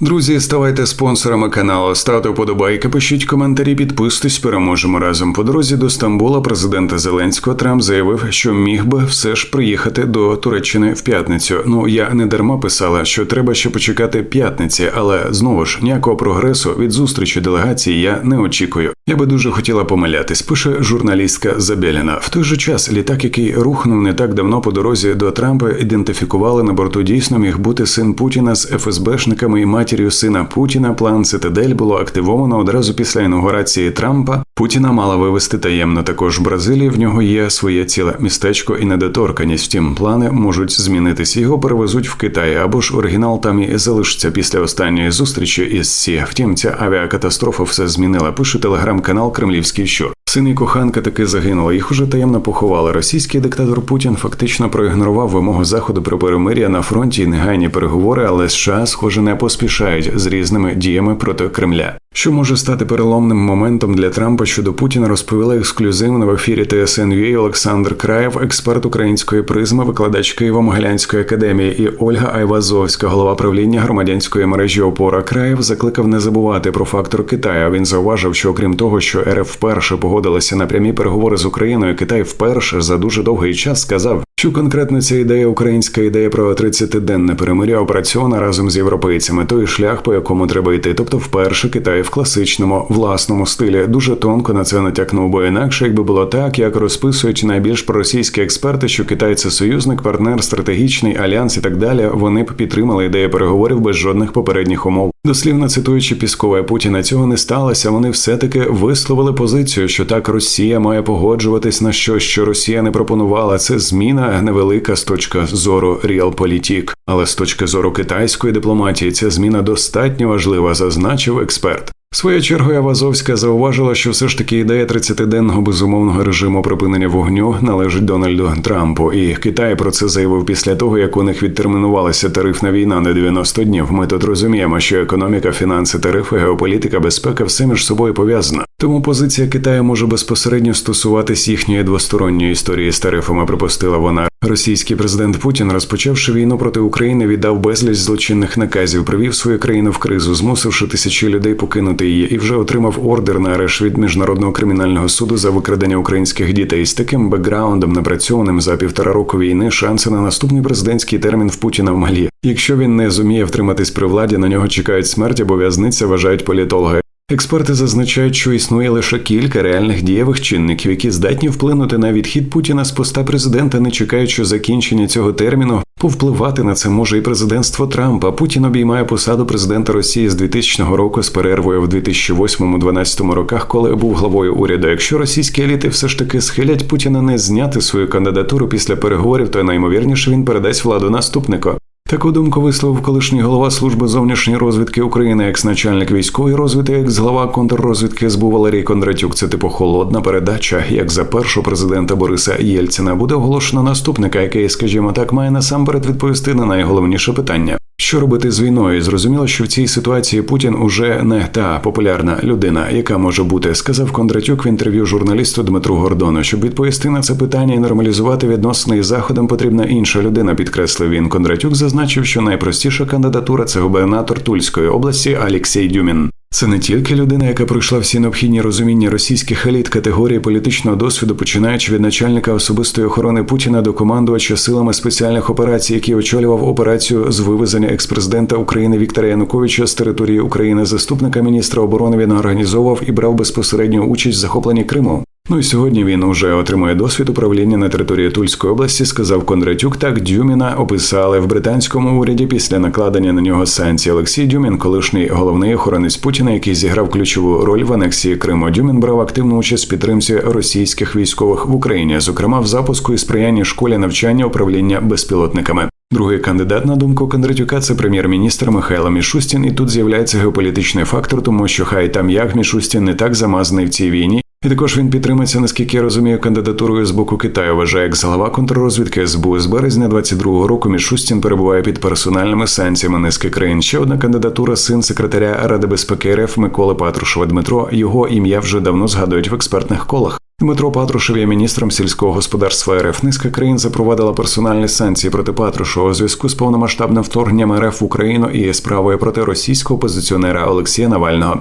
Друзі, ставайте спонсорами каналу, ставте вподобайки, пишіть коментарі, підписуйтесь, переможемо разом. По дорозі до Стамбула президента Зеленського Трамп заявив, що міг би все ж приїхати до Туреччини в п'ятницю. Ну я не дарма писала, що треба ще почекати п'ятниці, але знову ж ніякого прогресу від зустрічі делегації я не очікую. Я би дуже хотіла помилятись. Пише журналістка Забєліна. В той же час літак, який рухнув не так давно по дорозі до Трампа, ідентифікували на борту дійсно міг бути син Путіна з ФСБшниками і матір'ю сина Путіна. План Цитадель було активовано одразу після інаугурації Трампа. Путіна мала вивести таємно. Також Бразилії в нього є своє ціле містечко і недоторканість. Втім, плани можуть змінитися. Його перевезуть в Китай або ж оригінал там і залишиться після останньої зустрічі із Сі. Втім, ця авіакатастрофа все змінила. Пише телеграм-канал Кремлівський щур. Син і коханка таки загинули. Їх уже таємно поховали. Російський диктатор Путін фактично проігнорував вимогу заходу про перемир'я на фронті і негайні переговори, але США, схоже, не поспішають з різними діями проти Кремля. Що може стати переломним моментом для Трампа щодо Путіна, розповіла ексклюзивно в ефірі ТСНВ Олександр Краєв, експерт української призми, викладач Києво-Могилянської академії, і Ольга Айвазовська, голова правління громадянської мережі Опора Краєв, закликав не забувати про фактор Китаю. Він зауважив, що окрім того, що РФ вперше погодилася на прямі переговори з Україною, Китай вперше за дуже довгий час сказав, що конкретно ця ідея, українська ідея про 30-денне перемиря опрацьована разом з європейцями. Той шлях, по якому треба йти. Тобто, вперше Китай в класичному власному стилі дуже тонко на це натякнув, бо інакше, якби було так, як розписують найбільш проросійські експерти, що Китай це союзник, партнер, стратегічний альянс і так далі. Вони б підтримали ідею переговорів без жодних попередніх умов. Дослівно цитуючи Піскова Путіна, цього не сталося. Вони все-таки висловили позицію, що так Росія має погоджуватись на щось, що Росія не пропонувала. Це зміна невелика з точки зору Ріалполітік. але з точки зору китайської дипломатії ця зміна достатньо важлива, зазначив експерт. Своєю чергою Авазовська зауважила, що все ж таки ідея 30-денного безумовного режиму припинення вогню належить Дональду Трампу, і Китай про це заявив після того, як у них відтермінувалася тарифна війна на 90 днів. Ми тут розуміємо, що економіка, фінанси, тарифи, геополітика, безпека все між собою пов'язана. Тому позиція Китаю може безпосередньо стосуватись їхньої двосторонньої історії з тарифами. Припустила вона. Російський президент Путін, розпочавши війну проти України, віддав безліч злочинних наказів, привів свою країну в кризу, змусивши тисячі людей покинути її, і вже отримав ордер на арешт від міжнародного кримінального суду за викрадення українських дітей з таким бекграундом, напрацьованим за півтора року війни. Шанси на наступний президентський термін в Путіна в малі. Якщо він не зуміє втриматись при владі, на нього чекають смерть або в'язниця, вважають політологи. Експерти зазначають, що існує лише кілька реальних дієвих чинників, які здатні вплинути на відхід Путіна з поста президента, не чекаючи закінчення цього терміну. Повпливати на це може і президентство Трампа. Путін обіймає посаду президента Росії з 2000 року з перервою в 2008-2012 роках, коли був главою уряду. Якщо російські еліти все ж таки схилять Путіна не зняти свою кандидатуру після переговорів, то наймовірніше він передасть владу наступнику. Таку думку висловив колишній голова служби зовнішньої розвідки України, екс-начальник військової розвідки, екс-глава контррозвідки СБУ Валерій Кондратюк. Це типу холодна передача. Як за першого президента Бориса Єльцина буде оголошено наступника, який, скажімо так, має насамперед відповісти на найголовніше питання. Що робити з війною? Зрозуміло, що в цій ситуації Путін уже не та популярна людина, яка може бути, сказав Кондратюк в інтерв'ю журналісту Дмитру Гордону. Щоб відповісти на це питання і нормалізувати відносини із заходом, потрібна інша людина. Підкреслив він. Кондратюк зазначив, що найпростіша кандидатура це губернатор Тульської області Алексій Дюмін. Це не тільки людина, яка пройшла всі необхідні розуміння російських еліт категорії політичного досвіду, починаючи від начальника особистої охорони Путіна до командувача силами спеціальних операцій, який очолював операцію з вивезення експрезидента України Віктора Януковича з території України, заступника міністра оборони він організовував і брав безпосередню участь в захопленні Криму. Ну і сьогодні він уже отримує досвід управління на території Тульської області. Сказав Кондратюк. Так Дюміна описали в британському уряді після накладення на нього санкцій. Олексій Дюмін, колишній головний охоронець Путіна, який зіграв ключову роль в анексії Криму. Дюмін брав активну участь в підтримці російських військових в Україні, зокрема в запуску і сприянні школі навчання управління безпілотниками. Другий кандидат на думку Кондратюка це прем'єр-міністр Михайло Мішустін. І тут з'являється геополітичний фактор, тому що хай там як Мішустін не так замазаний в цій війні. І також він підтримується, наскільки я розумію, кандидатурою з боку Китаю. Вважає як голова контррозвідки СБУ з березня 22-го року. Мішустін перебуває під персональними санкціями низки країн. Ще одна кандидатура син секретаря Ради безпеки РФ Миколи Патрушева Дмитро. Його ім'я вже давно згадують в експертних колах. Дмитро Патрушев є міністром сільського господарства РФ. Низка країн запровадила персональні санкції проти Патрушева у зв'язку з повномасштабним вторгненням РФ в Україну і справою проти російського опозиціонера Олексія Навального.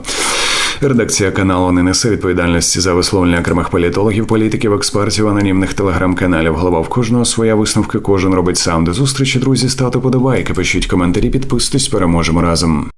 Редакція каналу не несе відповідальності за висловлення окремих політологів, політиків, експертів, анонімних телеграм-каналів. Голова в кожного своя висновки, кожен робить сам. До зустрічі, друзі, ставте подобайки, пишіть коментарі, підписуйтесь, переможемо разом.